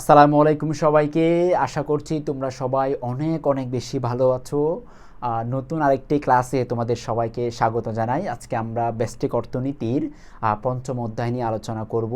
আসসালামু আলাইকুম সবাইকে। আশা করছি তোমরা সবাই অনেক অনেক বেশি ভালো আছো। নতুন আরেকটি ক্লাসে তোমাদের সবাইকে স্বাগত জানাই। আজকে আমরা বেস্টিক অর্থনীতির পঞ্চম অধ্যায় নিয়ে আলোচনা করব।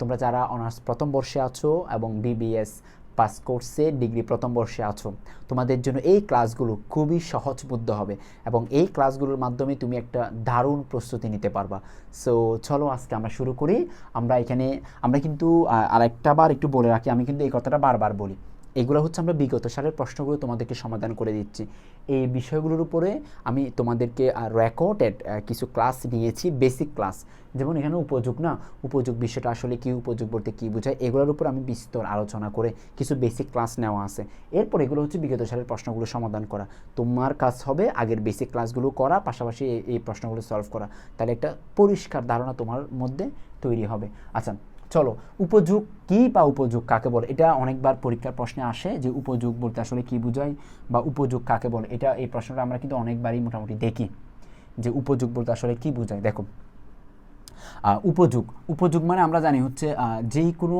তোমরা যারা অনার্স প্রথম বর্ষে আছো এবং বিবিএস পাস কোর্সে ডিগ্রি প্রথম বর্ষে আছো। তোমাদের জন্য এই ক্লাসগুলো খুবই সহজবুদ্ধ হবে এবং এই ক্লাসগুলোর মাধ্যমে তুমি একটা দারুণ প্রস্তুতি নিতে পারবা। সো চলো আজকে আমরা শুরু করি। আমরা এখানে, আমরা কিন্তু আর আরেকটা বার একটু বলে রাখি। আমি কিন্তু এই কথাটা বারবার বলি। এগুলো হচ্ছে আমরা বিগত সালের প্রশ্নগুলো তোমাদেরকে সমাধান করে দিচ্ছি। এই বিষয়গুলোর উপরে আমি তোমাদেরকে রেকর্ডেড কিছু ক্লাস নিয়েছি বেসিক ক্লাস যেমন এখানে উপযোগ না? উপযোগ বিষয়টা আসলে কি, উপযোগ বলতে কী বোঝায়? এগুলোর উপর আমি বিস্তর আলোচনা করে কিছু বেসিক ক্লাস নেওয়া আছে। এরপর এগুলো হচ্ছে বিগত সালের প্রশ্নগুলো সমাধান করা। তোমার কাজ হবে আগের বেসিক ক্লাসগুলো করা, পাশাপাশি এই- প্রশ্নগুলো সলভ করা। তাহলে একটা পরিষ্কার ধারণা তোমার মধ্যে তৈরি হবে। আচ্ছা চলো, উপযোগ কী বা উপযোগ কাকে বলে? এটা অনেকবার পরীক্ষার প্রশ্নে আসে যে উপযোগ বলতে আসলে কী বোঝায় বা উপযোগ কাকে বলে? এটা এই প্রশ্নটা আমরা কিন্তু অনেকবারই মোটামুটি দেখি যে উপযোগ বলতে আসলে কী বোঝায়? দেখো উপযোগ। উপযোগ মানে আমরা জানি হচ্ছে যেই কোনো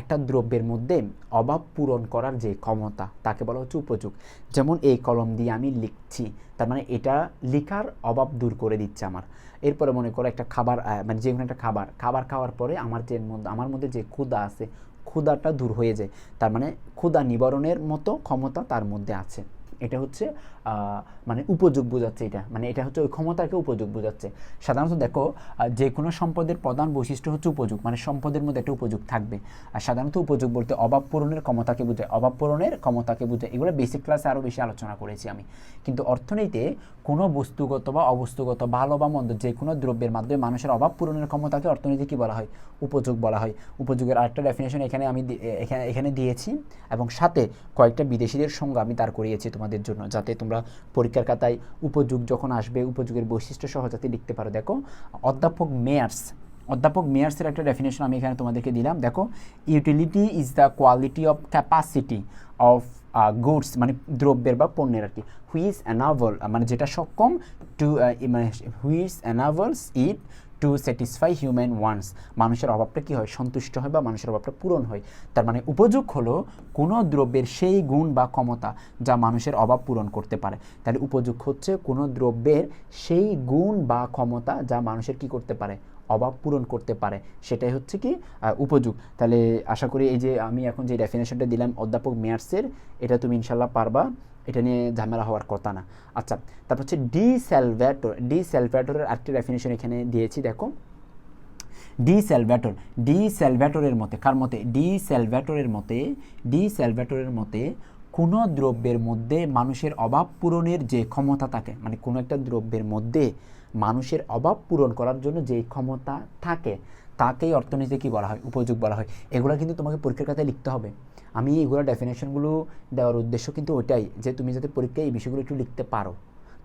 একটা দ্রব্যের মধ্যে অভাব পূরণ করার যে ক্ষমতা, তাকে বলা হচ্ছে উপযোগ। যেমন এই কলম দিয়ে আমি লিখছি, তার মানে এটা লেখার অভাব দূর করে দিচ্ছে আমার। এরপরে মনে করো একটা খাবার মানে যে কোনো একটা খাবার খাবার খাওয়ার পরে আমার যে আমার মধ্যে যে ক্ষুধা আছে, ক্ষুধাটা দূর হয়ে যায়। তার মানে ক্ষুধা নিবারণের মতো ক্ষমতা তার মধ্যে আছে। এটা হচ্ছে মানে উপযোগ বোঝাচ্ছে এটা। মানে এটা হচ্ছে ওই ক্ষমতাকে উপযোগ বোঝাচ্ছে। সাধারণত দেখো যে কোনো সম্পদের প্রধান বৈশিষ্ট্য হচ্ছে উপযোগ। মানে সম্পদের মধ্যে একটা উপযোগ থাকবে। আর সাধারণত উপযোগ বলতে অভাব পূরণের ক্ষমতাকে বোঝায় অভাব পূরণের ক্ষমতাকে বোঝায় এগুলো বেসিক ক্লাসে আরও বেশি আলোচনা করেছি আমি। কিন্তু অর্থনীতিতে কোনো বস্তুগত বা অবস্তুগত ভালো বা মন্দ যে কোনো দ্রব্যের মাধ্যমে মানুষের অভাব পূরণের ক্ষমতাকে অর্থনীতি কী বলা হয়? উপযোগ বলা হয়। উপযোগের আরেকটা ডেফিনেশন এখানে আমি এখানে এখানে দিয়েছি। এবং সাথে কয়েকটা বিদেশিদের সঙ্গে আমি তার করিয়েছি তোমাদের জন্য, যাতে তোমরা পরীক্ষার খাতায় উপযোগ যখন আসবে, উপযোগের বৈশিষ্ট্য সহ যাতে লিখতে পারো। দেখো, অধ্যাপক মেয়ার্স, অধ্যাপক মেয়ার্সের একটা ডেফিনেশন আমি এখানে তোমাদেরকে দিলাম। দেখো utility is the quality of capacity of goods মানে দ্রব্যের বা পণ্যের আর কি। হুইজ অ্যানাভল মানে যেটা সক্ষম টু মানে which enables it to satisfy human wants মানুষের অভাবটা কী হয়? সন্তুষ্ট হয় বা মানুষের অভাবটা পূরণ হয়। তার মানে উপযোগ হলো কোনো দ্রব্যের সেই গুণ বা ক্ষমতা যা মানুষের অভাব পূরণ করতে পারে। তাহলে উপযোগ হচ্ছে কোনো দ্রব্যের সেই গুণ বা ক্ষমতা যা মানুষের কি করতে পারে? অভাব পূরণ করতে পারে। সেটাই হচ্ছে কি উপযোগ। তাহলে আশা করি এই যে আমি এখন যে ডেফিনেশনটা দিলাম অধ্যাপক মেয়ার্সের, এটা তুমি ইনশাল্লাহ পারবা। এটা নিয়ে ঝামেলা হওয়ার কথা না। আচ্ছা তারপর হচ্ছে ডি স্যালভ্যাটোর ডি স্যালভ্যাটোরের আরেকটি ডেফিনেশন এখানে দিয়েছি, দেখো। ডি স্যালভ্যাটোর ডি মতে, কার মতে? ডি মতে ডি মতে, কোনো দ্রব্যের মধ্যে মানুষের অভাব পূরণের যে ক্ষমতা থাকে মানে কোনো একটা দ্রব্যের মধ্যে মানুষের অভাব পূরণ করার জন্য যে ক্ষমতা থাকে, তাকেই অর্থনীতি কী বলা হয়? উপযোগ বলা হয়। এগুলো কিন্তু তোমাকে পরীক্ষার খাতায় লিখতে হবে। আমি এগুলো ডেফিনেশনগুলো দেওয়ার উদ্দেশ্য কিন্তু ওইটাই যে তুমি যাতে পরীক্ষায় এই বিষয়গুলো একটু লিখতে পারো।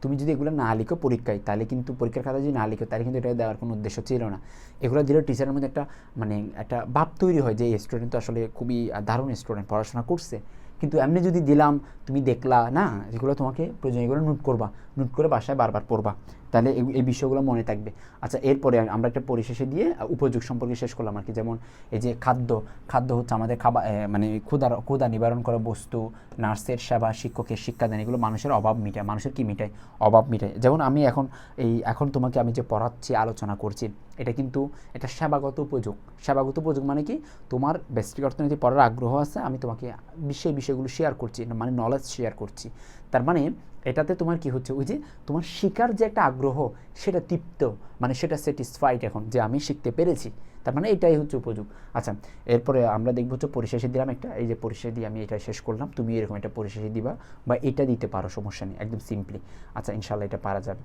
তুমি যদি এগুলো না লিখো পরীক্ষায়, তাহলে কিন্তু পরীক্ষার খাতা যদি না লিখো, তাহলে কিন্তু এটা দেওয়ার কোনো উদ্দেশ্য ছিল না। এগুলো দিলে টিচারের মধ্যে একটা মানে একটা ভাব তৈরি হয় যে এই স্টুডেন্ট তো আসলে খুবই দারুণ স্টুডেন্ট পড়াশোনা করছে। কিন্তু এমনি যদি দিলাম, তুমি দেখলা, না, এগুলো তোমাকে প্রয়োজন, এগুলো নোট করবা। নোট করে বাসায় বারবার পড়বা। তাহলে এই- বিষয়গুলো মনে থাকবে। আচ্ছা এরপরে আমরা একটা পরিশেষে দিয়ে উপযোগ সম্পর্কে শেষ করলাম আর কি। যেমন এই যে খাদ্য খাদ্য হচ্ছে আমাদের খাবার মানে ক্ষুদার ক্ষুদা নিবারণ করা বস্তু, নার্সের সেবা, শিক্ষকের শিক্ষাদান, এগুলো মানুষের অভাব মিটায়, মানুষের কি মিটায়? অভাব মিটায়। যেমন আমি এখন এই, এখন তোমাকে আমি যে পড়াচ্ছি, আলোচনা করছি, এটা কিন্তু এটা সেবাগত উপযোগ। সেবাগত উপযোগ মানে কি? তোমার বেস্টিক অর্থনীতি পড়ার আগ্রহ আছে, আমি তোমাকে সেই বিষয়গুলো শেয়ার করছি মানে নলেজ শেয়ার করছি। তার মানে এটাতে তোমার কি হচ্ছে? ওই যে তোমার শিকার যে একটা আগ্রহ, সেটা তৃপ্ত মানে সেটা স্যাটিসফাইড এখন যে আমি শিখতে পেরেছি। তার মানে এটাই হচ্ছে উপযোগ। আচ্ছা এরপরে আমরা দেখব হচ্ছে পরিশেষে দিলাম একটা, এই যে পরিশেষে দিয়ে আমি এটা শেষ করলাম। তুমি এরকম একটা পরিশেষে দিবা বা এটা দিতে পারো, সমস্যা নেই, একদম সিম্পলি আচ্ছা ইনশাল্লাহ এটা পারা যাবে।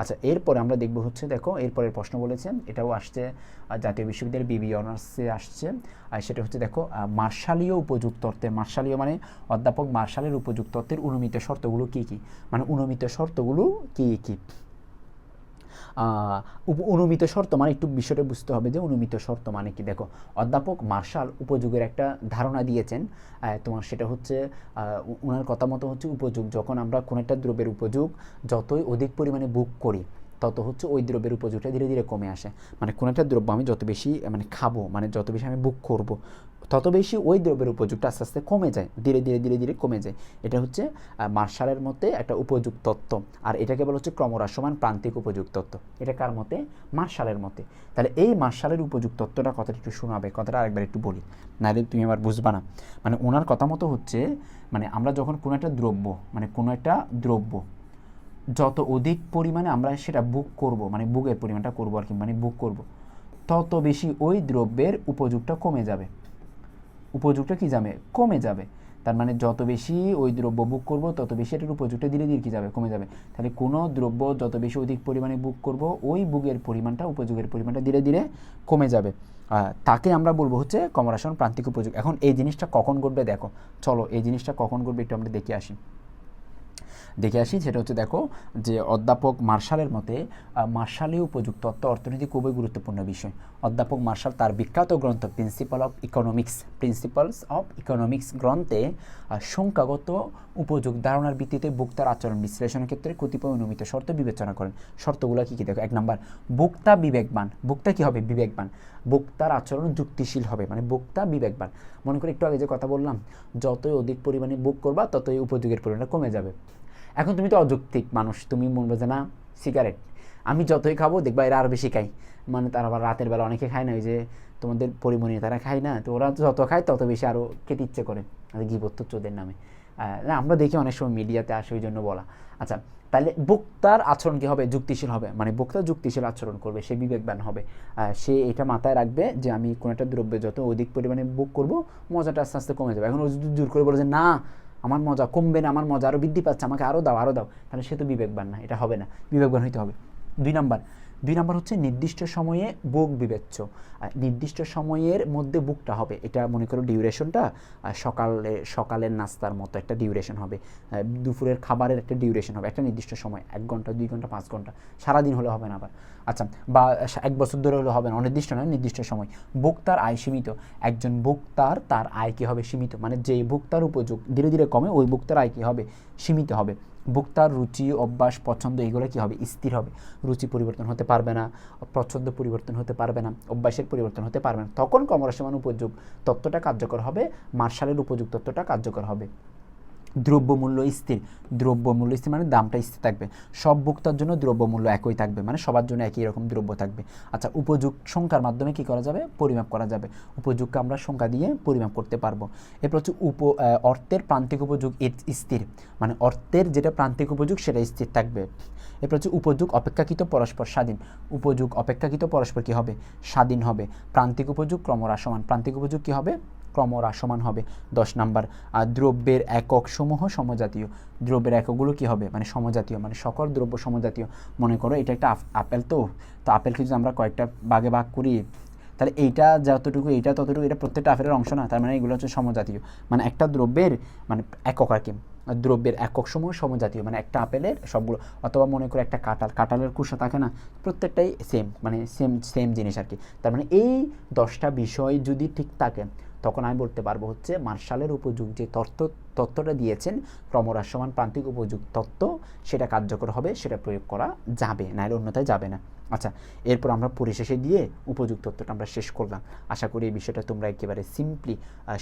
আচ্ছা এরপরে আমরা দেখব হচ্ছে, দেখো, এরপরের প্রশ্ন বলেছেন, এটাও আসছে জাতীয় বিশ্ববিদ্যালয়ের বিবি অনার্সে আসছে, আর সেটা হচ্ছে, দেখো মার্শালীয় উপযুক্ত তত্ত্বের মার্শালীয় মানে অধ্যাপক মার্শালের উপযুক্ত তত্ত্বের অনুমিত শর্তগুলো কী কী? মানে অনুমিত শর্তগুলো কী কী? অনুমিত শর্ত মানে একটু বিষয়টা বুঝতে হবে যে অনুমিত শর্ত মানে কি? দেখো, অধ্যাপক মার্শাল উপযোগের একটা ধারণা দিয়েছেন। তোমার সেটা হচ্ছে ওনার কথা মতো হচ্ছে উপযোগ। যখন আমরা কোনো একটা দ্রব্যের উপযোগ যতই অধিক পরিমাণে বুক করি, তত হচ্ছে ওই দ্রব্যের উপযোগটা ধীরে ধীরে কমে আসে। মানে কোনো একটা দ্রব্য আমি যত বেশি মানে খাব মানে যত বেশি আমি বুক করব তত বেশি ওই দ্রব্যের উপযুক্ত আস্তে আস্তে কমে যায়, ধীরে ধীরে ধীরে ধীরে কমে যায়। এটা হচ্ছে মার্শালের মতে একটা উপযুক্ত তত্ত্ব। আর এটাকে বলা হচ্ছে ক্রমহ্রাসমান প্রান্তিক উপযুক্ত তত্ত্ব। এটা কার মতে? মার্শালের মতে। তাহলে এই মার্শালের উপযুক্ত তত্ত্বটা কথাটা একটু শোনাবে, কথাটা আরেকবার একটু বলি। নাহলে তুমি আবার বুঝবা না। মানে ওনার কথা মতো হচ্ছে মানে আমরা যখন কোনো একটা দ্রব্য মানে কোনো একটা দ্রব্য, যত অধিক পরিমাণে আমরা সেটা বুক করব মানে বুকের পরিমাণটা করব আর কি মানে বুক করব, তত বেশি ওই দ্রব্যের উপযোগটা কমে যাবে। উপযোগটা কি যাবে? কমে যাবে। তার মানে যত বেশি ওই দ্রব্য বুক করব, তত বেশি এটার উপযোগটা ধীরে ধীরে কি যাবে? কমে যাবে। তাহলে কোনো দ্রব্য যত বেশি অধিক পরিমাণে বুক করব, ওই বুকের পরিমাণটা, উপযোগের পরিমাণটা ধীরে ধীরে কমে যাবে। তাকে আমরা বলব হচ্ছে কমরাসন প্রান্তিক উপযোগ। এখন এই জিনিসটা কখন ঘটবে দেখো। চলো এই জিনিসটা কখন ঘটবে একটু আমরা দেখে আসি। দেখে আসি, সেটা হচ্ছে দেখো যে অধ্যাপক মার্শালের মতে মার্শালীয় উপযুক্ত তত্ত্ব অর্থনীতি খুবই গুরুত্বপূর্ণ বিষয়। অধ্যাপক মার্শাল তার বিখ্যাত গ্রন্থ principle of economics principles of economics গ্রন্থে সংখ্যাগত উপযোগ ধারণার ভিত্তিতে ভোক্তার আচরণ বিশ্লেষণের ক্ষেত্রে কতিপয় অনুমিত শর্ত বিবেচনা করেন। শর্তগুলো কী কী? দেখো, এক নম্বর, ভোক্তা বিবেকবান। ভোক্তা কী হবে? বিবেকবান। ভোক্তার আচরণ যুক্তিশীল হবে মানে ভোক্তা বিবেকবান। মনে করে একটু আগে যে কথা বললাম, যতই অধিক পরিমাণে বুক করবা, ততই উপযোগের পরিমাণটা কমে যাবে। এখন তুমি তো অযৌক্তিক মানুষ, তুমি বলবে যে না সিগারেট আমি যতই খাব, দেখবা এরা আরও বেশি খাই মানে তারা আবার রাতের বেলা অনেকে খায় না, ওই যে তোমাদের পরিমণি, তারা খায় না, তো ওরা যত খায়, তত বেশি আরও খেতে ইচ্ছে করে। গিবত্ত চোদের নামে। না, আমরা দেখি অনেক সময় মিডিয়াতে আসে, ওই জন্য বলা। আচ্ছা তাহলে বক্তার আচরণ কী হবে? যুক্তিশীল হবে। মানে বক্তা যুক্তিশীল আচরণ করবে, সে বিবেকবান হবে। সে এটা মাথায় রাখবে যে আমি কোনো একটা দ্রব্যে যত অধিক পরিমাণে বুক করব, মজাটা আস্তে আস্তে কমে যাবে। এখন ও যদি জোর করে বলে যে, না আমার মজা কমবে না, আমার মজা আরও বৃদ্ধি পাচ্ছে, আমাকে আরও দাও আরও দাও। তাহলে সে তো বিবেকবান না, এটা হবে না। বিবেকবান হইতে হবে। দুই নাম্বার দুই নাম্বার হচ্ছে নির্দিষ্ট সময়ে বুক বিবেচ্য। নির্দিষ্ট সময়ের মধ্যে বুকটা হবে, এটা মনে করো ডিউরেশনটা সকালে, সকালের নাস্তার মতো একটা ডিউরেশন হবে দুপুরের খাবারের একটা ডিউরেশন হবে, একটা নির্দিষ্ট সময়, এক ঘণ্টা, দুই ঘণ্টা, পাঁচ ঘণ্টা, সারাদিন হলে হবে না আবার। আচ্ছা বা এক বছর ধরে হলে হবে না, অনির্দিষ্ট নয়, নির্দিষ্ট সময়। ভোক্তার আয় সীমিত, একজন ভোক্তার তার আয় কী হবে সীমিত মানে যে ভোক্তার উপযোগ, ধীরে ধীরে কমে, ওই ভোক্তার আয় কী হবে, সীমিত হবে। ভোক্তার রুচি, অভ্যাস, পছন্দ এগুলো কী হবে? স্থির হবে। রুচি পরিবর্তন হতে পারবে না পছন্দ পরিবর্তন হতে পারবে না, অভ্যাসের পরিবর্তন হতে পারবে না। তখন কমরসমান উপযোগ তত্ত্বটা কার্যকর হবে, মার্শালের উপযোগ তত্ত্বটা কার্যকর হবে। দ্রব্যমূল্য স্থির। দ্রব্যমূল্য স্থির মানে দামটা স্থির থাকবে। সব ভোক্তার জন্য দ্রব্যমূল্য একই থাকবে মানে সবার জন্য একই রকম দ্রব্য থাকবে। আচ্ছা উপযোগ সংখ্যার মাধ্যমে কি করা যাবে? পরিমাপ করা যাবে। উপযোগকে আমরা সংখ্যা দিয়ে পরিমাপ করতে পারব। এরপর হচ্ছে উপ অর্থের প্রান্তিক উপযোগ স্থির। মানে অর্থের যেটা প্রান্তিক উপযোগ সেটা স্থির থাকবে। এরপর হচ্ছে উপযোগ অপেক্ষাকৃত পরস্পর স্বাধীন। উপযোগ অপেক্ষাকৃত পরস্পর কী হবে? স্বাধীন হবে। প্রান্তিক উপযোগ ক্রমহ্রাসমান প্রান্তিক উপযোগ কী হবে? ক্রমহ্রাসমান হবে দশ নাম্বার। আর দ্রব্যের একক সমূহ সমজাতীয়। দ্রব্যের এককগুলো কী হবে? মানে সমজাতীয় মানে সকল দ্রব্য সমজাতীয়। মনে করো এটা একটা আপ- আপেল তো? তো আপেলকে যদি আমরা কয়েকটা ভাগে ভাগ করি, তাহলে এইটা যতটুকু, এইটা ততটুকু, এটা প্রত্যেকটা আপেলের অংশ না? তার মানে এগুলো হচ্ছে সমজাতীয়। মানে একটা দ্রব্যের মানে একক আর কি। দ্রব্যের একক সমূহ সমজাতীয়। মানে একটা আপেলের সবগুলো, অথবা মনে করে একটা কাঁঠাল। কাঁঠালের কুসা থাকে না? প্রত্যেকটাই সেম মানে সেম সেম জিনিস আর কি। তার মানে এই দশটা বিষয় যদি ঠিক থাকে তখন আমি বলতে পারব হচ্ছে মার্শালের উপযোগ যে তত্ত্ব, তত্ত্বটা দিয়েছেন ক্রমহ্রাসমান প্রান্তিক উপযোগ তত্ত্ব, সেটা কার্যকর হবে, সেটা প্রয়োগ করা যাবে নাহলে অন্যথায় যাবে না। আচ্ছা এরপর আমরা পরিশেষে দিয়ে উপযুক্ত তত্ত্বটা আমরা শেষ করলাম। আশা করি এই বিষয়টা তোমরা একেবারে সিম্পলি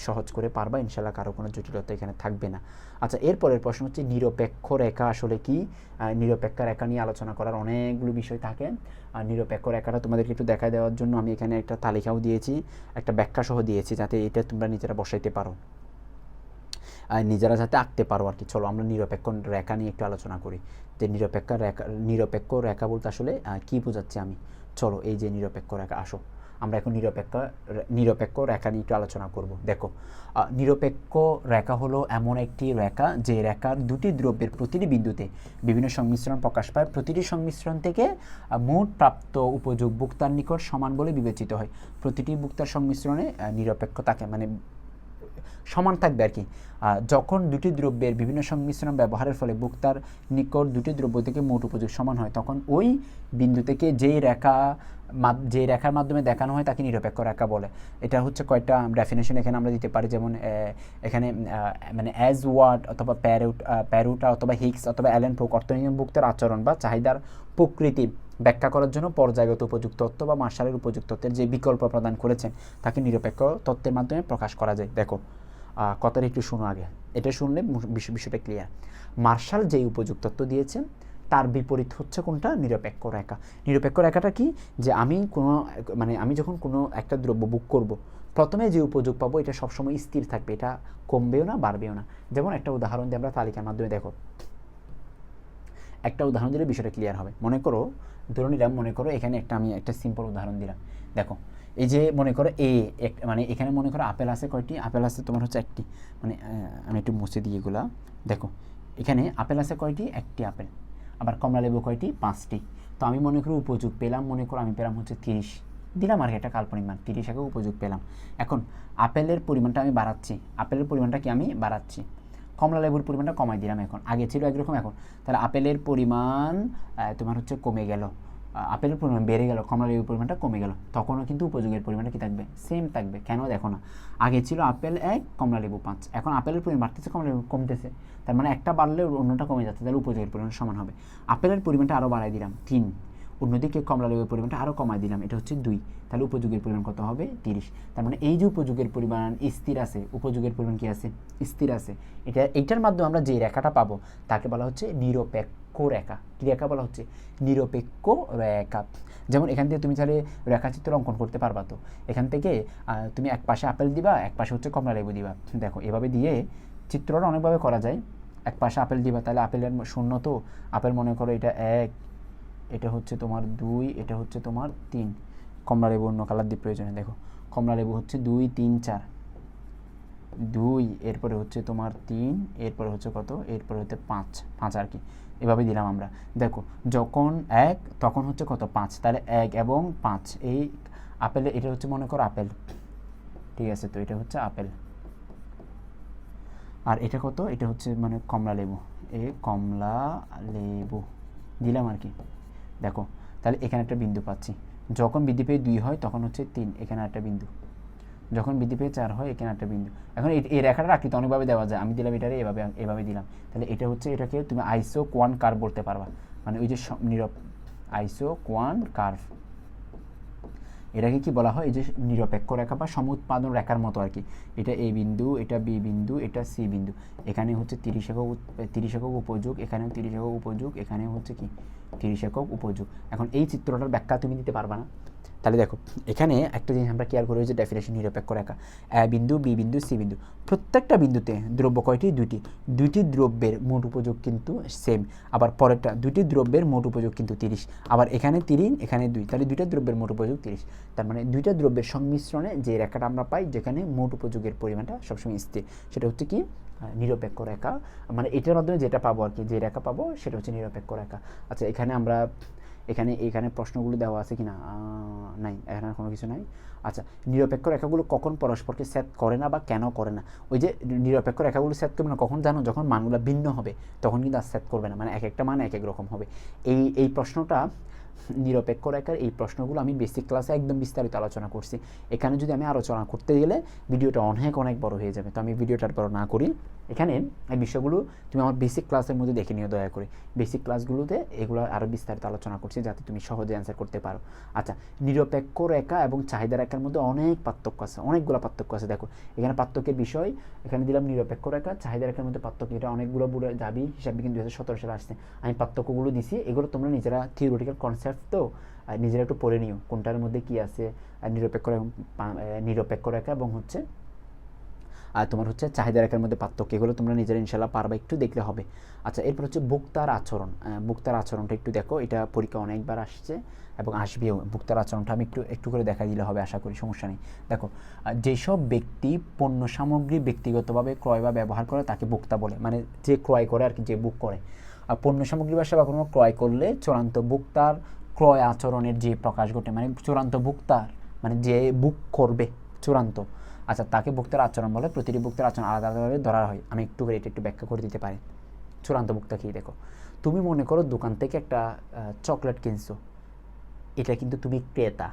সহজ করে পারবা। ইনশাল্লাহ কারও কোনো জটিলতা এখানে থাকবে না। আচ্ছা এরপরের প্রশ্ন হচ্ছে, নিরপেক্ষ রেখা আসলে কি? নিরপেক্ষ রেখা নিয়ে আলোচনা করার অনেকগুলো বিষয় থাকে। আর নিরপেক্ষ রেখাটা তোমাদেরকে একটু দেখা দেওয়ার জন্য আমি এখানে একটা তালিকাও দিয়েছি, একটা ব্যাখ্যা সহ দিয়েছি, যাতে এটা তোমরা নিজেরা বসাইতে পারো। নিজেরা যাতে আঁকতে পারো আর কি। চলো, আমরা নিরপেক্ষ রেখা নিয়ে একটু আলোচনা করি। যে নিরপেক্ষ রেখা নিরপেক্ষ রেখা বলতে আসলে কি বোঝাচ্ছি আমি? চলো, এই যে নিরপেক্ষ রেখা, আসো। আমরা এখন নিরপেক্ষ নিরপেক্ষ রেখা নিয়ে একটু আলোচনা করব। দেখো নিরপেক্ষ রেখা হলো এমন একটি রেখা, যে রেখার দুটি দ্রব্যের প্রতিটি বিন্দুতে বিভিন্ন সংমিশ্রণ প্রকাশ পায়। প্রতিটি সংমিশ্রণ থেকে মোট প্রাপ্ত উপযোগ ভোক্তার নিকট সমান বলে বিবেচিত হয়। প্রতিটি ভোক্তার সংমিশ্রণে নিরপেক্ষ থাকে মানে সমান থাকবে আর কি। যখন দুটি দ্রব্যের বিভিন্ন সংমিশ্রণ ব্যবহারের ফলে ভোক্তার নিকট দুটি দ্রব্য থেকে মোট উপযোগ সমান হয়, তখন ওই বিন্দু থেকে যেই রেখা যে রেখার মাধ্যমে দেখানো হয় তাকে নিরপেক্ষ রেখা বলে। এটা হচ্ছে কয়েকটা ডেফিনেশন এখানে আমরা দিতে পারি, যেমন এখানে মানে অ্যাজ ওয়ার্ড অথবা প্যারুট প্যারুটা অথবা হিক্স অথবা অ্যালেন পোক অর্থনীতি ভুক্তের আচরণ বা চাহিদার প্রকৃতি। ব্যাখ্যা করার জন্য পর্যায়গত উপযুক্ত তত্ত্ব বা মার্শালের উপযুক্ত তত্ত্বের যে বিকল্প প্রদান করেছেন, তাকে নিরপেক্ষ তত্ত্বের মাধ্যমে প্রকাশ করা যায়। দেখো কথাটা একটু শুনো আগে। এটা শুনলে বিষয়টা ক্লিয়ার মার্শাল যেই উপযুক্ত তত্ত্ব দিয়েছেন, তার বিপরীত হচ্ছে কোনটা? নিরপেক্ষ রেখা। নিরপেক্ষ রেখাটা কি? যে আমি কোনো মানে আমি যখন কোনো একটা দ্রব্য বুক করব, প্রথমে যে উপযোগ পাবো, এটা সবসময় স্থির থাকবে। এটা কমবেও না, বাড়বেও না। যেমন একটা উদাহরণ দিয়ে আমরা তালিকার মাধ্যমে দেখো। একটা উদাহরণ দিলে বিষয়টা ক্লিয়ার হবে। মনে করো ধরে নিলাম মনে করো এখানে একটা আমি একটা সিম্পল উদাহরণ দিলাম। দেখো, এই যে মনে করো এ মানে এখানে মনে করো আপেল আছে কয়টি? আপেল আছে তোমার হচ্ছে একটি। মানে আমি একটু মুছে দিই এগুলা। দেখো, এখানে আপেল আছে কয়টি? একটি আপেল। আবার কমলা লেবু কয়টি? পাঁচটি। তো আমি মনে করি উপযোগ পেলাম, মনে করো আমি পেলাম হচ্ছে তিরিশ। দিলাম আর একটা কাল্পনিক মান, তিরিশ আগে উপযোগ পেলাম। এখন, আপেলের পরিমাণটা আমি বাড়াচ্ছি। আপেলের পরিমাণটা কি আমি বাড়াচ্ছি? কমলা লেবুর পরিমাণটা কমাই দিলাম এখন। আগে ছিল একরকম, এখন তাহলে আপেলের পরিমাণ তোমার হচ্ছে কমে গেল। আপেলের পরিমাণ বেড়ে গেল, কমলা লেবুর পরিমাণটা কমে গেল। তখনও কিন্তু উপযোগের পরিমাণটা কি থাকবে? সেম থাকবে। কেন দেখো না? আগে ছিল আপেল এক, কমলা লেবু পাঁচ। এখন আপেলের পরিমাণ বাড়তেছে, কমলা লেবু কমতেছে। তার মানে একটা বাড়লে অন্যটা কমে যাচ্ছে, তাহলে উপযোগের পরিমাণ সমান হবে। আপেলের পরিমাণটা আরও বাড়াই দিলাম, তিন। অন্যদিকে কমলা লেবুর পরিমাণটা আরও কমায় দিলাম, এটা হচ্ছে দুই। তাহলে উপযোগের পরিমাণ কত হবে? তিরিশ। তার মানে এই যে উপযোগের পরিমাণ স্থির আছে, উপযোগের পরিমাণ কি আছে? স্থির আছে। এটা, এইটার মাধ্যমে আমরা যে রেখাটা পাবো, তাকে বলা হচ্ছে নিরপেক্ষ রেখা। কী রেখা বলা হচ্ছে? নিরপেক্ষ রেখা। যেমন এখান থেকে তুমি তাহলে রেখাচিত্র অঙ্কন করতে পারবা তো। এখান থেকে তুমি এক পাশে আপেল দিবা, এক পাশে হচ্ছে কমলা লেবু দিবা। দেখো, এভাবে দিয়ে চিত্রটা অনেকভাবে করা যায়। এক পাশে আপেল দিবা, তাহলে আপেলের শূন্য তো। আপেল মনে করো এটা এক এটা হচ্ছে তোমার দুই, এটা হচ্ছে তোমার তিন। কমলা লেবু, অন্য কালার দিয়ে প্রয়োজনে দেখো। কমলা লেবু হচ্ছে দুই, তিন, চার। দুই, এরপরে হচ্ছে তোমার তিন, এরপরে হচ্ছে কত? এরপরে হচ্ছে পাঁচ। পাঁচ আর কি। এভাবে দিলাম আমরা। দেখো, যখন এক, তখন হচ্ছে কত? পাঁচ। তাহলে এক এবং পাঁচ। এই আপেলে, এটা হচ্ছে মনে করো আপেল। ঠিক আছে, তো এটা হচ্ছে আপেল। আর এটা কত? এটা হচ্ছে মানে কমলা লেবু। এ কমলা লেবু। দিলাম আর কি। দেখো, তাহলে এখানে একটা বিন্দু পাচ্ছি। যখন বৃদ্ধি পেয়ে দুই হয়, তখন হচ্ছে তিন, এখানে একটা বিন্দু। যখন বৃদ্ধি পেয়ে চার হয়, এখানে একটা বিন্দু। এখন এই- রেখাটা আকৃতি অনেকভাবে দেওয়া যায়। আমি দিলাম এটারে, এভাবে এভাবে দিলাম। তাহলে এটা হচ্ছে এটাকে তুমি আইসো কোয়ান কার্ভ বলতে পারবা। মানে ওই যে নিরব আইসো কোয়ান কার্ভ এটাকে কি বলা হয়? এই যে নিরপেক্ষ রেখা বা সম উৎপাদন রেখার মতো আর কি। এটা এ বিন্দু, এটা বি বিন্দু, এটা সি বিন্দু। এখানে হচ্ছে তিরিশ একক তিরিশ একক উপযোগ, এখানেও তিরিশ একক উপযোগ এখানে হচ্ছে কি? তিরিশ একক উপযোগ। এখন এই চিত্রটার ব্যাখ্যা তুমি দিতে পারবা না। তাহলে দেখো, এখানে একটা জিনিস আমরা কেয়ার করি যে ডেফিনেশন নিরপেক্ষ রেখা। এ বিন্দু, বি বিন্দু, সি বিন্দু। প্রত্যেকটা বিন্দুতে দ্রব্য কয়টি? দুইটি। দুইটি দ্রব্যের মোট উপযোগ কিন্তু সেম আবার পরেরটা, দুইটি দ্রব্যের মোট উপযোগ কিন্তু তিরিশ। আবার এখানে তিরিশ এখানে দুই। তাহলে দুইটা দ্রব্যের মোট উপযোগ তিরিশ। তার মানে দুইটা দ্রব্যের সংমিশ্রণে যে রেখাটা আমরা পাই, যেখানে মোট উপযোগের পরিমাণটা সবসময় স্থির। সেটা হচ্ছে কি? নিরপেক্ষ রেখা। মানে এটার মাধ্যমে যেটা পাবো আর কি, যে রেখা পাবো, সেটা হচ্ছে নিরপেক্ষ রেখা। আচ্ছা এখানে আমরা এখানে এখানে প্রশ্নগুলো দেওয়া আছে কি না নাই এখানে কোনো কিছু নাই। আচ্ছা নিরপেক্ষ রেখাগুলো কখন পরস্পরকে সেট করে না বা কেন করে না? ওই যে নিরপেক্ষ রেখাগুলো সেট করবে না, কখন জানো? যখন মানগুলো ভিন্ন হবে, তখন কিন্তু আর সেট করবে না মানে এক একটা মান এক এক রকম হবে। এই এই প্রশ্নটা নিরপেক্ষ রেখার এই প্রশ্নগুলো আমি বেসিক ক্লাসে একদম বিস্তারিত আলোচনা করছি। এখানে যদি আমি আলোচনা করতে গেলে ভিডিওটা অনেক অনেক বড় হয়ে যাবে। তো আমি ভিডিওটার বড় না করি। এখানে এই বিষয়গুলো তুমি আমার বেসিক ক্লাসের মধ্যে দেখে নিও, দয়া করে। বেসিক ক্লাসগুলোতে এগুলো আরও বিস্তারিত আলোচনা করছি, যাতে তুমি সহজে অ্যান্সার করতে পারো। আচ্ছা নিরপেক্ষ রেখা এবং চাহিদা রেখার মধ্যে অনেক পার্থক্য আছে, অনেকগুলো পার্থক্য আছে। দেখো, এখানে পার্থক্যের বিষয়, এখানে দিলাম নিরপেক্ষ রেখা চাহিদা রেখার মধ্যে পার্থক্য, এটা অনেকগুলো বুড়ো দাবি হিসাবে কিন্তু দু হাজার সতেরো সালে আসছে। আমি পার্থক্যগুলো দিছি, এগুলো তোমরা নিজেরা থিওরিটিক্যাল কনসেপ্ট তো নিজেরা একটু পড়ে নিও, কোনটার মধ্যে কি আছে নিরপেক্ষ নিরপেক্ষ রেখা এবং হচ্ছে আর তোমার হচ্ছে চাহিদা রেখার মধ্যে পার্থক্য এগুলো তোমরা নিজেরা ইনশাল্লাহ পারবা, একটু দেখলে হবে। আচ্ছা এরপর হচ্ছে বুক্তার আচরণ। বুক্তার আচরণটা একটু দেখো, এটা পরীক্ষা অনেকবার আসছে এবং আসবেও। বুক্তার আচরণটা আমি একটু একটু করে দেখা দিলে হবে, আশা করি সমস্যা নেই। দেখো যেসব ব্যক্তি পণ্য সামগ্রী ব্যক্তিগতভাবে ক্রয় বা ব্যবহার করে তাকে বুক্তা বলে মানে যে ক্রয় করে আর কি, যে বুক করে। আর পণ্য সামগ্রী বা সেবা কোনো ক্রয় করলে চূড়ান্ত বুক্তার ক্রয় আচরণের যে প্রকাশ ঘটে মানে চূড়ান্ত বুক্তার মানে যে বুক করবে চূড়ান্ত আচ্ছা তাকে ভুক্তার আচরণ বলে প্রতিটি ভুক্তার আচরণ আলাদা আলাদাভাবে ধরা হয়। আমি একটু করে এটা একটু ব্যাখ্যা করে দিতে পারি। চূড়ান্ত ভুক্তা কি, দেখো। তুমি মনে করো দোকান থেকে একটা চকলেট কিনছো। এটা কিন্তু তুমি ক্রেতা।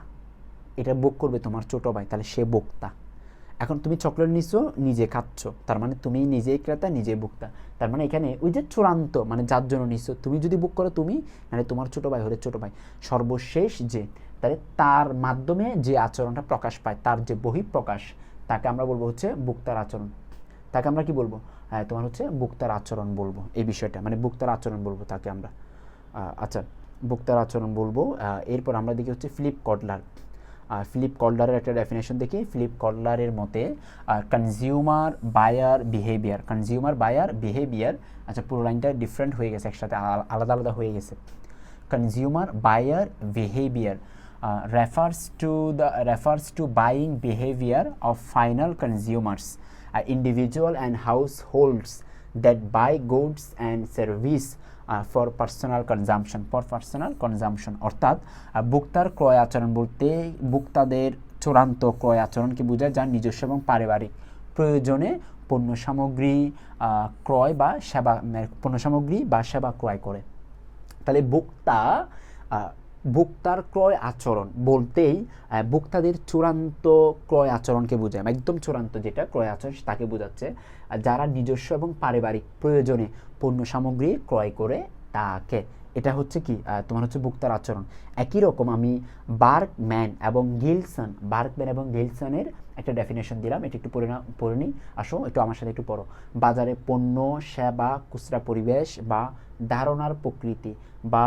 এটা বুক করবে তোমার ছোটো ভাই, তাহলে সে ভোক্তা। এখন তুমি চকলেট নিছো, নিজে খাচ্ছ। তার মানে তুমি নিজেই ক্রেতা নিজে ভোক্তা। তার মানে এখানে ওই যে চূড়ান্ত মানে যার জন্য নিছো, তুমি যদি বুক করো তুমি মানে তোমার ছোট ভাই হলে ছোটো ভাই। সর্বশেষ যে, তাহলে তার মাধ্যমে যে আচরণটা প্রকাশ পায়, তার যে বহিঃপ্রকাশ তাকে আমরা বলব হচ্ছে বুক্তার আচরণ। তাকে আমরা কি বলব? হ্যাঁ তোমার হচ্ছে বুক্তার আচরণ বলব, এই বিষয়টা। মানে বুক্তার আচরণ বলব তাকে আমরা। আচ্ছা বুক্তার আচরণ বলব এরপর আমরা দেখি হচ্ছে ফিলিপ কডলার। ফিলিপ কডলারের একটা ডেফিনেশন দেখি। ফিলিপ কডলারের মতে consumer buyer behaviour consumer buyer behaviour আচ্ছা পুরো লাইনটা ডিফারেন্ট হয়ে গেছে, একসাথে আলাদা আলাদা হয়ে গেছে। consumer buyer behavior uh, refers to the refers to buying behavior of final consumers uh, individual and households that buy goods and service uh, for personal consumption for personal consumption অর্থাৎ uh, ভোক্তার ক্রয় আচরণ বলতে ভোক্তাদের চূড়ান্ত ক্রয় আচরণকে বোঝায় যা নিজস্ব এবং পারিবারিক প্রয়োজনে পণ্য সামগ্রী ক্রয় বা সেবা মানে পণ্য সামগ্রী বা সেবা ক্রয় করে তাহলে ভোক্তা ভোক্তার ক্রয় আচরণ বলতেই ভোক্তাদের চূড়ান্ত ক্রয় আচরণকে বোঝায়। একদম চূড়ান্ত যেটা ক্রয় আচরণ তাকে বোঝাচ্ছে। যারা নিজস্ব এবং পারিবারিক প্রয়োজনে পণ্য সামগ্রী ক্রয় করে, তাকে এটা হচ্ছে কি তোমার হচ্ছে ভোক্তার আচরণ। একই রকম আমি বার্ক ম্যান এবং গিলসন, বার্ক ম্যান এবং গিলসনের একটা ডেফিনেশন দিলাম। এটা একটু পড়ে পড়ে নিই আসো, একটু আমার সাথে একটু পড়ো। বাজারে পণ্য, সেবা, খুচরা পরিবেশ বা ধারণার প্রকৃতি বা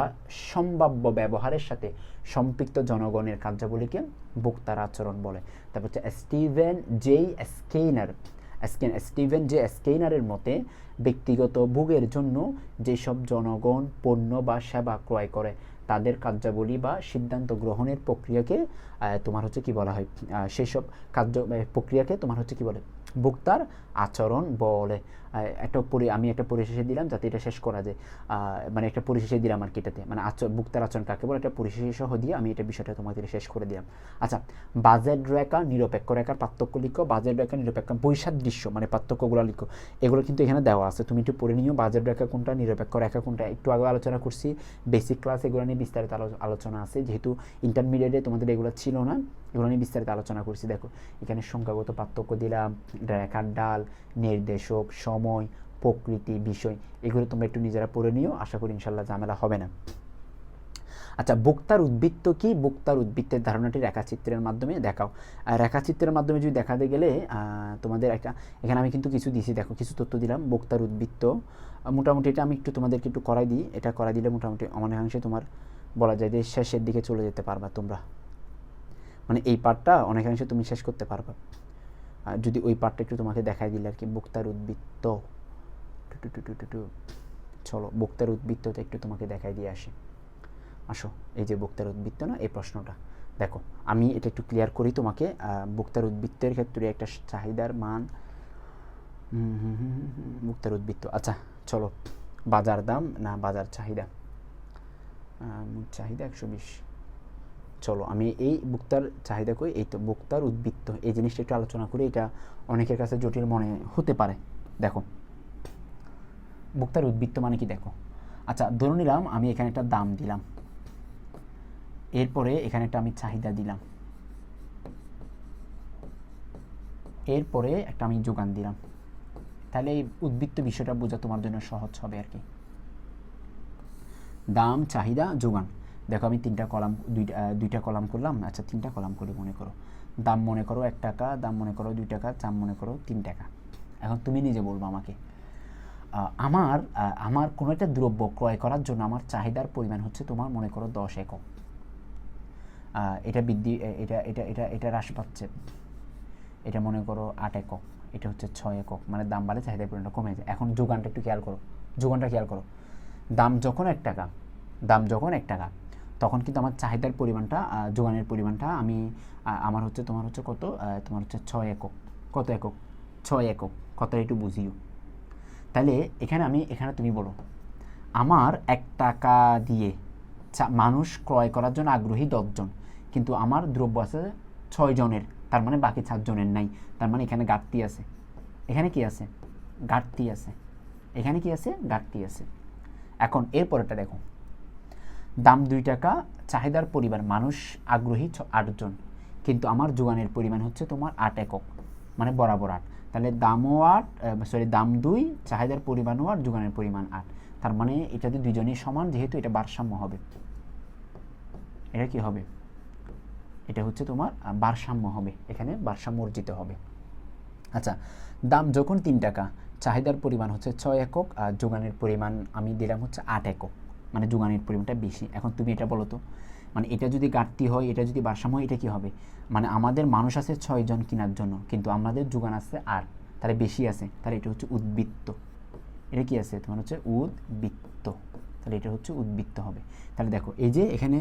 সম্ভাব্য ব্যবহারের সাথে সম্পৃক্ত জনগণের কার্যাবলীকে ভোক্তার আচরণ বলে। তারপর হচ্ছে স্টিভেন জেই স্কেইনার। স্কেন স্টিভেন জে স্কেইনারের মতে ব্যক্তিগত ভোগের জন্য যেসব জনগণ পণ্য বা সেবা ক্রয় করে, তাদের কার্যাবলী বা সিদ্ধান্ত গ্রহণের প্রক্রিয়াকে তোমার হচ্ছে কি বলা হয় সেসব কার্য প্রক্রিয়াকে তোমার হচ্ছে কি বলে, ভোক্তার আচরণ বলে। একটা পরি, আমি একটা পরিশেষে দিলাম যাতে এটা শেষ করা যায়। মানে একটা পরিশেষে দিলাম আর কি এটাতে। মানে আচর ভোক্তার আচরণ কাকে বলে? একটা পরিশেষে সহ দিয়ে আমি এটা বিষয়টা তোমাদের শেষ করে দিলাম। আচ্ছা বাজেট রেখা, নিরপেক্ষ রেখার পার্থক্য লিখো। বাজেট রেখা, নিরপেক্ষ বৈসাদৃশ্য মানে পার্থক্যগুলো লিখো। এগুলো কিন্তু এখানে দেওয়া আছে। তুমি একটু পড়ে নিও, বাজেট রেখা কোনটা, নিরপেক্ষ রেখা কোনটা। একটু আগে আলোচনা করছি বেসিক ক্লাস এগুলো নিয়ে বিস্তারিত আলো- আলোচনা আছে। যেহেতু ইন্টারমিডিয়েটে তোমাদের এগুলো ছিল না, এগুলো নিয়ে বিস্তারিত আলোচনা করছি। দেখো, এখানে সংখ্যাগত পার্থক্য দিলাম, রেখার ডাল, নির্দেশক সময়, প্রকৃতি, বিষয়, এগুলো তোমরা একটু নিজেরা পড়ে নিও। আশা করি ইনশাল্লাহ ঝামেলা হবে না। আচ্ছা বক্তার উদ্বৃত্ত কি? বক্তার উদ্বৃত্তের ধারণাটি রেখাচিত্রের মাধ্যমে দেখাও। রেখাচিত্রের মাধ্যমে যদি দেখাতে গেলে তোমাদের একটা, এখানে আমি কিন্তু কিছু দিছি, দেখো, কিছু তথ্য দিলাম, বক্তার উদ্বৃত্ত। মোটামুটি এটা আমি একটু তোমাদেরকে একটু করাই দিই। এটা করাই দিলে মোটামুটি অনেকাংশে তোমার বলা যায় যে শেষের দিকে চলে যেতে পারবা তোমরা। মানে এই পার্টটা অনেকাংশে তুমি শেষ করতে পারবা। যদি ওই পার্টটা একটু তোমাকে দেখাই দিলে আর কি বক্তার উদ্বৃত্ত। চলো বক্তার উদ্বৃত্তটা একটু তোমাকে দেখাই দিয়ে আসি। আসো, এই যে বক্তার উদ্বৃত্ত না, এই প্রশ্নটা। দেখো, আমি এটা একটু ক্লিয়ার করি তোমাকে বক্তার উদ্বৃত্তের ক্ষেত্রে একটা চাহিদার মান। বক্তার উদ্বৃত্ত। আচ্ছা চলো, বাজার দাম না বাজার চাহিদা? চাহিদা একশো বিশ। চলো, আমি এই বক্তার চাহিদা কই, এই তো বক্তার উদ্বৃত্ত। এই জিনিসটা একটু আলোচনা করি, এটা অনেকের কাছে জটিল মনে হতে পারে। দেখো বক্তার উদ্বৃত্ত মানে কি দেখো? আচ্ছা ধরে নিলাম আমি এখানে একটা দাম দিলাম। এরপরে এখানে একটা আমি চাহিদা দিলাম। এরপরে একটা আমি যোগান দিলাম। তাহলে এই উদ্বৃত্ত বিষয়টা বোঝা তোমার জন্য সহজ হবে আর কি। দাম, চাহিদা, যোগান। দেখো আমি তিনটা কলাম, দুইটা দুইটা কলাম করলাম আচ্ছা তিনটা কলাম করে মনে করো। দাম মনে করো এক টাকা, দাম মনে করো দুই টাকা দাম মনে করো তিন টাকা। এখন তুমি নিজে বলব আমাকে। আমার আমার কোনো একটা দ্রব্য ক্রয় করার জন্য আমার চাহিদার পরিমাণ হচ্ছে তোমার মনে করো দশ একক। এটা বৃদ্ধি এটা এটা এটা এটা হ্রাস পাচ্ছে। এটা মনে করো আট একক, এটা হচ্ছে ছয় একক মানে দাম বাড়ে, চাহিদার পরিমাণটা কমে যায়। এখন যোগানটা একটু খেয়াল করো, যোগানটা খেয়াল করো। দাম যখন এক টাকা, দাম যখন এক টাকা তখন কিন্তু আমার চাহিদার পরিমাণটা যোগানের পরিমাণটা আমি আমার হচ্ছে, তোমার হচ্ছে কত? তোমার হচ্ছে ছয় একক। কত একক? ছয় একক। কত একটু বুঝিও। তাহলে এখানে আমি, এখানে তুমি বলো, আমার এক টাকা দিয়ে মানুষ ক্রয় করার জন্য আগ্রহী দশজন, কিন্তু আমার দ্রব্য আছে ছয় জনের, তার মানে বাকি চারজনের নাই, তার মানে এখানে ঘাটতি আছে। এখানে কি আছে? ঘাটতি আছে। এখানে কি আছে? ঘাটতি আছে। এখন এরপরেরটা দেখো। দাম দুই টাকা, চাহিদার পরিমাণ, মানুষ আগ্রহী আটজন। কিন্তু আমার যোগানের পরিমাণ হচ্ছে তোমার আট একক মানে বরাবর আট। তাহলে দামও আট সরি দাম দুই, চাহিদার পরিমাণও আট, যোগানের পরিমাণ আট। তার মানে এটা যদি দুজনই সমান, যেহেতু এটা ভারসাম্য হবে। এটা কি হবে? এটা হচ্ছে তোমার ভারসাম্য হবে। এখানে ভারসাম্য অর্জিত হবে। আচ্ছা দাম যখন তিন টাকা, চাহিদার পরিমাণ হচ্ছে ছয় একক, আর যোগানের পরিমাণ আমি দিলাম হচ্ছে আট একক। মানে যোগানের পরিমাণটা বেশি। এখন তুমি এটা বলো তো মানে এটা যদি ঘাটতি হয়, এটা যদি ভারসাম্য হয়, এটা কি হবে? মানে আমাদের মানুষ আছে ছয়জন কেনার জন্য, কিন্তু আমাদের যোগান আছে আর তাহলে বেশি আছে, তাহলে এটা হচ্ছে উদ্বৃত্ত। এটা কি আছে? তোমার হচ্ছে উদ্বৃত্ত। তাহলে এটা হচ্ছে উদ্বৃত্ত হবে। তাহলে দেখো, এই যে এখানে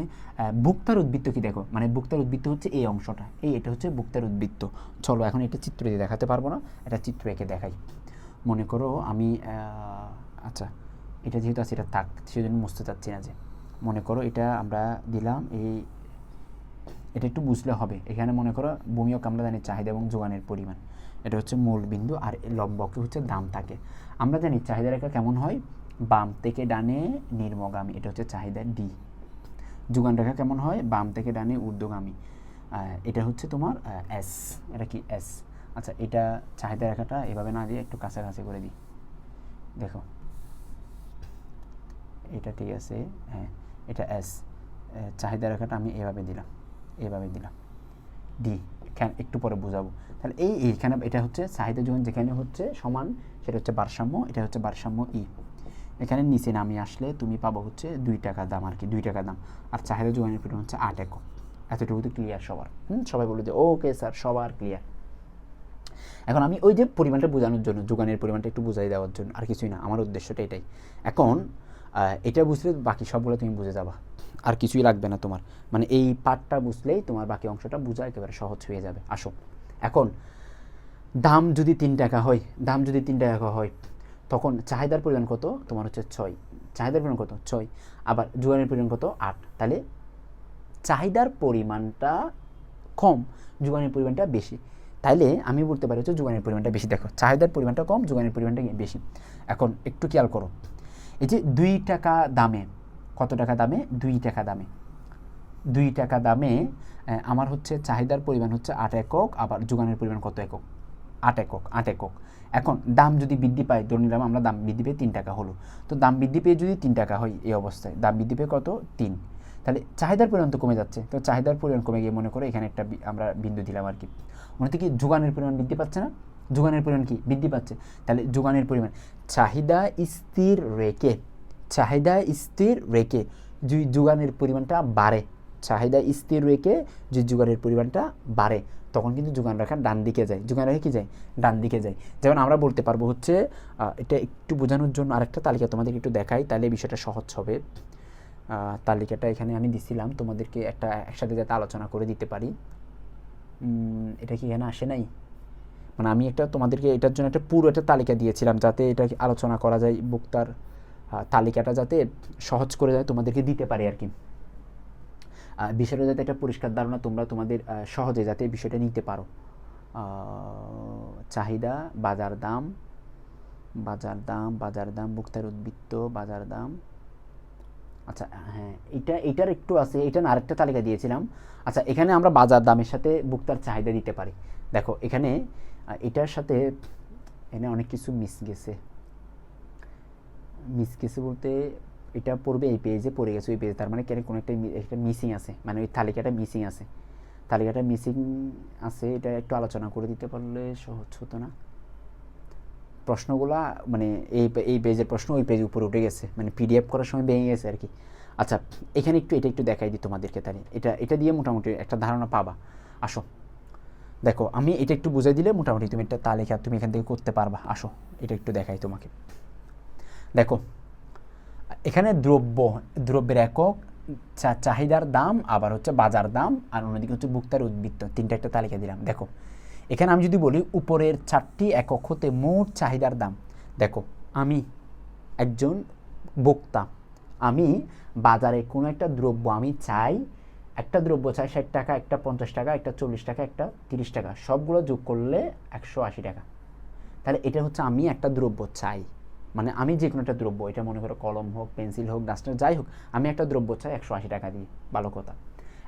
বুক্তার উদ্বৃত্ত কি দেখো? মানে বুক্তার উদ্বৃত্ত হচ্ছে এই অংশটা। এই, এটা হচ্ছে বুক্তার উদ্বৃত্ত। চলো, এখন এটা চিত্র দিয়ে দেখাতে পারব না? এটা চিত্র এঁকে দেখাই। মনে করো আমি আচ্ছা। এটা যেহেতু আছে, এটা থাক, সেজন্য মুছতে চাচ্ছি না যে। মনে করো এটা আমরা দিলাম, এই এটা একটু বুঝলে হবে। এখানে মনে করো ভূমিয়ক আমরা জানি চাহিদা এবং যোগানের পরিমাণ। এটা হচ্ছে মূল বিন্দু আর লম্বকে হচ্ছে দাম থাকে। আমরা জানি চাহিদা রেখা কেমন হয়? বাম থেকে ডানে নির্মগামী, এটা হচ্ছে চাহিদা ডি। যোগান রেখা কেমন হয়? বাম থেকে ডানে ঊর্ধ্বগামী। এটা হচ্ছে তোমার এস এটা কি এস আচ্ছা এটা চাহিদা রেখাটা এভাবে না দিয়ে একটু কাছাকাছি করে দিই। দেখো। এটা ঠিক আছে হ্যাঁ এটা এস চাহিদা রেখাটা আমি এভাবে দিলাম এভাবে দিলাম। ডি এখানে একটু পরে বোঝাবো। তাহলে এই এইখানে এটা হচ্ছে চাহিদা যখন যেখানে হচ্ছে সমান, সেটা হচ্ছে ভারসাম্য, এটা হচ্ছে ভারসাম্য ই এখানে নিচে নামে আসলে তুমি পাবো হচ্ছে দুই টাকা দাম আর কি, দুই টাকা দাম। আর চাহিদা যোগানের পরিমাণ হচ্ছে আট একক। এতটুকু তো ক্লিয়ার সবার, হুম? সবাই বলে যে, ওকে স্যার, সবার ক্লিয়ার এখন আমি ওই যে পরিমাণটা বোঝানোর জন্য, যোগানের পরিমাণটা একটু বুঝাই দেওয়ার জন্য, আর কিছুই না, আমার উদ্দেশ্যটা এটাই। এখন এটা বুঝলে বাকি সবগুলো তুমি বুঝে যাবা। আর কিছুই লাগবে না তোমার। মানে এই পার্টটা বুঝলেই তোমার বাকি অংশটা বোঝা একেবারে সহজ হয়ে যাবে। আসো। এখন, দাম যদি তিন টাকা হয়, দাম যদি তিন টাকা হয়, তখন চাহিদার পরিমাণ কত? তোমার হচ্ছে ছয়। চাহিদার পরিমাণ কত? ছয়। আবার যোগানের পরিমাণ কত? আট। তাহলে চাহিদার পরিমাণটা কম যোগানের পরিমাণটা বেশি। তাইলে আমি বলতে পারি হচ্ছে যোগানের পরিমাণটা বেশি। দেখো, চাহিদার পরিমাণটা কম যোগানের পরিমাণটা বেশি। এখন একটু খেয়াল করো। এই যে দুই টাকা দামে, কত টাকা দামে? দুই টাকা দামে। দুই টাকা দামে আমার হচ্ছে চাহিদার পরিমাণ হচ্ছে আট একক, আবার যোগানের পরিমাণ কত একক? আট একক আট একক। এখন দাম যদি বৃদ্ধি পায়, ধরে নিলাম আমরা দাম বৃদ্ধি পেয়ে তিন টাকা হলো। তো দাম বৃদ্ধি পেয়ে যদি তিন টাকা হয় এই অবস্থায়, দাম বৃদ্ধি পেয়ে কত? তিন। তাহলে চাহিদার পরিমাণ তো কমে যাচ্ছে। তো চাহিদার পরিমাণ কমে গিয়ে মনে করো এখানে একটা আমরা বিন্দু দিলাম আর কি। মনে হচ্ছে কি যোগানের পরিমাণ বৃদ্ধি পাচ্ছে না? যোগানের পরিমাণ কি? বৃদ্ধি পাচ্ছে। তাহলে যোগানের পরিমাণ। চাহিদা স্থির রেখে, চাহিদা স্থির রেখে যদি যোগানের পরিমাণটা বাড়ে, চাহিদা স্থির রেখে যদি যোগানের পরিমাণটা বাড়ে, তখন কিন্তু যোগান রেখা ডান দিকে যায়। যোগান রেখা কি যায়? ডান দিকে যায়। যেমন আমরা বলতে পারব হচ্ছে এটা একটু বোঝানোর জন্য আরেকটা তালিকা তোমাদের একটু দেখাই, তাহলে বিষয়টা সহজ হবে। তালিকাটা এখানে আমি দিছিলাম, তোমাদেরকে একটা একসাথে যাতে আলোচনা করে দিতে পারি। এটা কি এখানে আসে নাই? মানে আমি একটা তোমাদেরকে এটার জন্য একটা পুরো একটা তালিকা দিয়েছিলাম যাতে এটা আলোচনা করা যায়, বক্তার তালিকাটা যাতে সহজ করে যায় তোমাদেরকে দিতে পারে আর কি। বিষয়টা যাতে একটা পরিষ্কার ধারণা তোমরা তোমাদের সহজে যাতে বিষয়টা নিতে পারো। চাহিদা, বাজার দাম বাজার দাম বাজার দাম, বক্তার উদ্বৃত্ত, বাজার দাম। আচ্ছা হ্যাঁ এটা, এটার একটু আছে, এটা না আরেকটা তালিকা দিয়েছিলাম। আচ্ছা এখানে আমরা বাজার দামের সাথে বুকতার চাহিদা দিতে পারি। দেখো, এখানে এটার সাথে এখানে অনেক কিছু মিস গেছে। মিস গেছে বলতে এটা পড়বে এই পেজে পড়ে গেছে ওই পেজে তার মানে কেন কোনো একটা একটা মিসিং আছে। মানে ওই তালিকাটা মিসিং আছে। তালিকাটা মিসিং আছে, এটা একটু আলোচনা করে দিতে পারলে সহজ হতো না। প্রশ্নগুলা মানে এই এই পেজের প্রশ্ন ওই পেজ উপরে উঠে গেছে। মানে পিডিএফ করার সময় ভেঙে গেছে আর কি। আচ্ছা এখানে একটু, এটা একটু দেখাই দিই তোমাদেরকে তাহলে। এটা এটা দিয়ে মোটামুটি একটা ধারণা পাবা। আসো। দেখো, আমি এটা একটু বুঝাই দিলে মোটামুটি তুমি একটা তালিকা তুমি এখান থেকে করতে পারবা। আসো, এটা একটু দেখাই তোমাকে। দেখো, এখানে দ্রব্য, দ্রব্যের একক চাহিদার দাম, আবার হচ্ছে বাজার দাম, আর অন্যদিকে হচ্ছে ভুক্তার উদ্বৃত্ত। তিনটা একটা তালিকা দিলাম। দেখো, এখানে আমি যদি বলি উপরের চারটি একক হতে মোট চাহিদার দাম। দেখো, আমি একজন ভোক্তা, আমি বাজারে কোনো একটা দ্রব্য আমি চাই একটা দ্রব্য চাই ষাট টাকা, একটা পঞ্চাশ টাকা, একটা চল্লিশ টাকা, একটা তিরিশ টাকা, সবগুলো যোগ করলে একশো আশি টাকা। তাহলে এটা হচ্ছে আমি একটা দ্রব্য চাই। মানে আমি যে কোনো একটা দ্রব্য, এটা মনে করো কলম হোক, পেন্সিল হোক, ডাস্টার, যাই হোক, আমি একটা দ্রব্য চাই একশো আশি টাকা দিয়ে, ভালো কথা।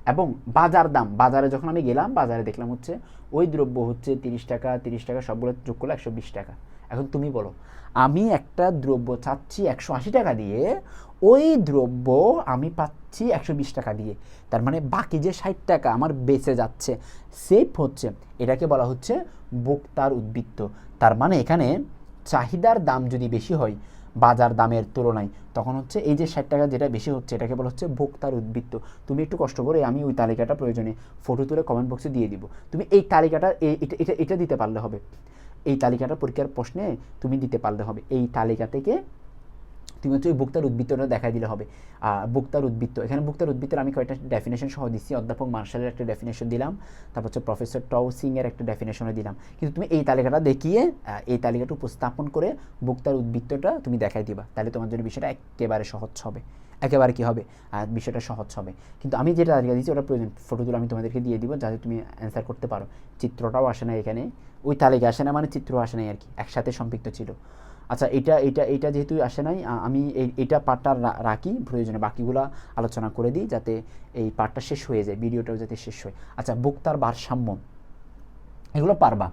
এবং বাজার দাম, বাজারে যখন আমি গেলাম, বাজারে দেখলাম হচ্ছে ওই দ্রব্য হচ্ছে তিরিশ টাকা তিরিশ টাকা, সবগুলো যোগ করলে একশো বিশ টাকা। এখন তুমি বলো, আমি একটা দ্রব্য চাচ্ছি একশো আশি টাকা দিয়ে ওই দ্রব্য আমি পাচ্ছি একশো বিশ টাকা দিয়ে। তার মানে বাকি যে ষাট টাকা আমার বেঁচে যাচ্ছে সেফ হচ্ছে, এটাকে বলা হচ্ছে ভোক্তার উদ্বৃত্ত। তার মানে এখানে চাহিদার দাম যদি বেশি হয় বাজার দামের তুলনায়, তখন হচ্ছে এই যে ষাট টাকা যেটা বেশি হচ্ছে, এটাকে বলা হচ্ছে ভোক্তার উদ্বৃত্ত। তুমি একটু কষ্ট করে আমি ওই তালিকাটা প্রয়োজনে ফটো তুলে কমেন্ট বক্সে দিয়ে দিব। তুমি এই তালিকাটা এটা এটা এটা দিতে পারলে হবে। এই তালিকাটা পরীক্ষার প্রশ্নে তুমি দিতে পারলে হবে। এই তালিকা থেকে তুমি হচ্ছে ওই ভোক্তার উদ্বৃত্তটা দেখাই দিলে হবে। আহ, ভোক্তার উদ্বৃত্ত এখানে ভোক্তার উদ্বৃত্তের আমি কয়েকটা ডেফিনেশন সহ দিচ্ছি। অধ্যাপক মার্শালের একটা ডেফিনেশন দিলাম তারপর হচ্ছে প্রফেসর টও সিংয়ের একটা ডেফিনেশনও দিলাম। কিন্তু তুমি এই তালিকাটা দেখিয়ে এই তালিকাটা উপস্থাপন করে ভোক্তার উদ্বৃত্তটা তুমি দেখাই দিবা। তাহলে তোমার জন্য বিষয়টা একেবারে সহজ হবে। একেবারে কী হবে? আর বিষয়টা সহজ হবে। কিন্তু আমি যেটা তালিকা দিচ্ছি ওটা প্রয়োজন। ফটোগুলো আমি তোমাদেরকে দিয়ে দিব যাতে তুমি অ্যান্সার করতে পারো। চিত্রটাও আসে না এখানে। ওই তালিকা আসে না মানে চিত্র আসে নাই আর কি একসাথে সম্পৃক্ত ছিল। আচ্ছা এটা এটা এটা যেহেতু আসে নাই আমি এই, এটা পার্টটা রাখি, প্রয়োজনে বাকিগুলা আলোচনা করে দিই যাতে এই পার্টটা শেষ হয়ে যায় ভিডিওটাও যাতে শেষ হয়। আচ্ছা বক্তার ভারসাম্য। এগুলো পারবা।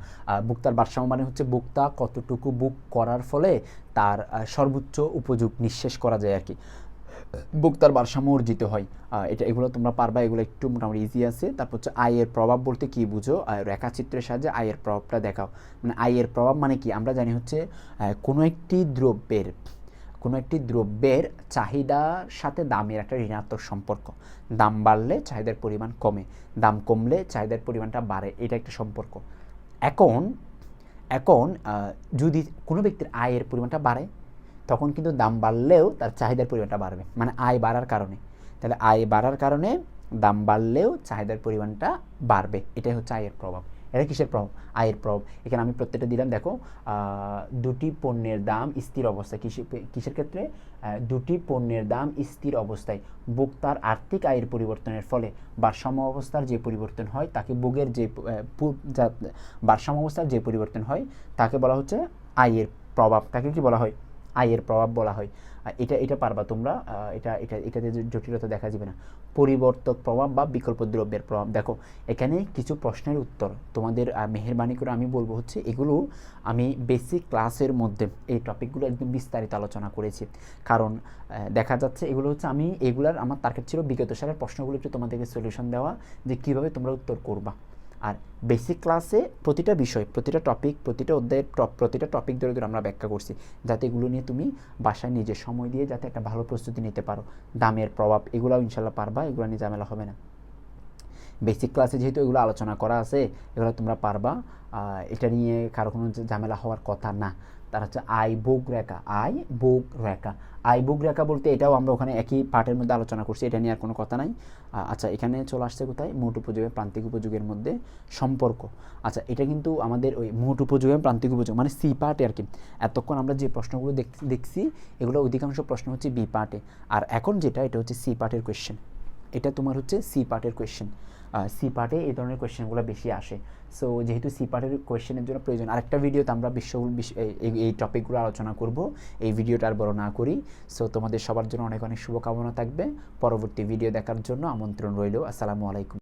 বক্তার ভারসাম্য মানে হচ্ছে বক্তা কতটুকু বুক করার ফলে তার সর্বোচ্চ উপযোগ নিঃশেষ করা যায় আর কি। ভোক্তার ভারসাম্য অর্জিত হয়। এটা এগুলো তোমরা পারবা, এগুলো একটু মোটামুটি ইজি আছে। তারপর হচ্ছে আয়ের প্রভাব বলতে কি বুঝো? রেখাচিত্রের সাহায্যে আয়ের প্রভাবটা দেখাও। মানে আয়ের প্রভাব মানে কি? আমরা জানি হচ্ছে কোনো একটি দ্রব্যের, কোনো একটি দ্রব্যের চাহিদার সাথে দামের একটা ঋণাত্মক সম্পর্ক। দাম বাড়লে চাহিদার পরিমাণ কমে, দাম কমলে চাহিদার পরিমাণটা বাড়ে, এটা একটা সম্পর্ক। এখন এখন যদি কোনো ব্যক্তির আয়ের পরিমাণটা বাড়ে তখন কিন্তু দাম বাড়লেও তার চাহিদার পরিমাণটা বাড়বে মানে আয় বাড়ার কারণে। তাহলে আয় বাড়ার কারণে দাম বাড়লেও চাহিদার পরিমাণটা বাড়বে, এটাই হচ্ছে আয়ের প্রভাব। এটা কিসের প্রভাব? আয়ের প্রভাব। এখানে আমি প্রত্যেকটা দিলাম, দেখো দুটি পণ্যের দাম স্থির অবস্থায়। কিসে, কিসের ক্ষেত্রে? দুটি পণ্যের দাম স্থির অবস্থায়। ভোক্তার আর্থিক আয়ের পরিবর্তনের ফলে ভারসাম্য অবস্থার যে পরিবর্তন হয়, তাকে ভোগের যে, ভারসাম্য অবস্থার যে পরিবর্তন হয়, তাকে বলা হচ্ছে আয়ের প্রভাব। তাকে কি বলা হয়? আয়ের প্রভাব বলা হয়। এটা এটা পারবা তোমরা এটা এটা, এটাতে জটিলতা দেখা যাবে না। পরিবর্তক প্রভাব বা বিকল্প দ্রব্যের প্রভাব। দেখো, এখানে কিছু প্রশ্নের উত্তর। তোমাদের মেহেরবানি করে আমি বলব হচ্ছে, এগুলো আমি বেসিক ক্লাসের মধ্যে এই টপিকগুলো একদম বিস্তারিত আলোচনা করেছি। কারণ দেখা যাচ্ছে এগুলো হচ্ছে আমি, এগুলার আমার টার্গেট ছিল বিগত সালের প্রশ্নগুলো একটু তোমাদেরকে সলিউশন দেওয়া, যে কীভাবে তোমরা উত্তর করবা। আর বেসিক ক্লাসে প্রতিটা বিষয়, প্রতিটা টপিক প্রতিটা অধ্যায়ের প্রতিটা টপিক ধরে ধরে আমরা ব্যাখ্যা করছি। যাতে এগুলো নিয়ে তুমি বাসায় নিজের সময় দিয়ে যাতে একটা ভালো প্রস্তুতি নিতে পারো। দামের প্রভাব, এগুলোও ইনশাল্লাহ পারবা, এগুলো নিয়ে ঝামেলা হবে না। বেসিক ক্লাসে যেহেতু এগুলো আলোচনা করা আছে, এগুলো তোমরা পারবা। এটা নিয়ে কারও কোনো ঝামেলা হওয়ার কথা না। তার হচ্ছে আই বুক রেখা, আই বুক রেখা। আই বুক রেখা বলতে এটাও আমরা ওখানে একই পার্টের মধ্যে আলোচনা করছি, এটা নিয়ে আর কোনো কথা নাই। আচ্ছা এখানে চলে আসছে কোথায়? মোট উপযোগের প্রান্তিক উপযোগের মধ্যে সম্পর্ক। আচ্ছা এটা কিন্তু আমাদের ওই মোট উপযোগ প্রান্তিক উপযোগ মানে সি পার্টে আর কি। এতক্ষণ আমরা যে প্রশ্নগুলো দেখ- দেখছি, এগুলো অধিকাংশ প্রশ্ন হচ্ছে বি পার্টে। আর এখন যেটা, এটা হচ্ছে সি পার্টের কোয়েশ্চেন এটা তোমার হচ্ছে সি পার্টের কোয়েশ্চেন সি পার্টে এই ধরনের কোয়েশ্চেনগুলো বেশি আসে। সো যেহেতু সি পার্টের কোয়েশ্চেনের জন্য প্রয়োজন, আরেকটা ভিডিওতে আমরা বিশ্ব বিশ- এই- এই- এই টপিকগুলো আলোচনা করব। এই ভিডিওটা আর বড় না করি। সো তোমাদের সবার জন্য অনেক অনেক শুভকামনা থাকবে। পরবর্তী ভিডিও দেখার জন্য আমন্ত্রণ রইল। আসসালামু আলাইকুম।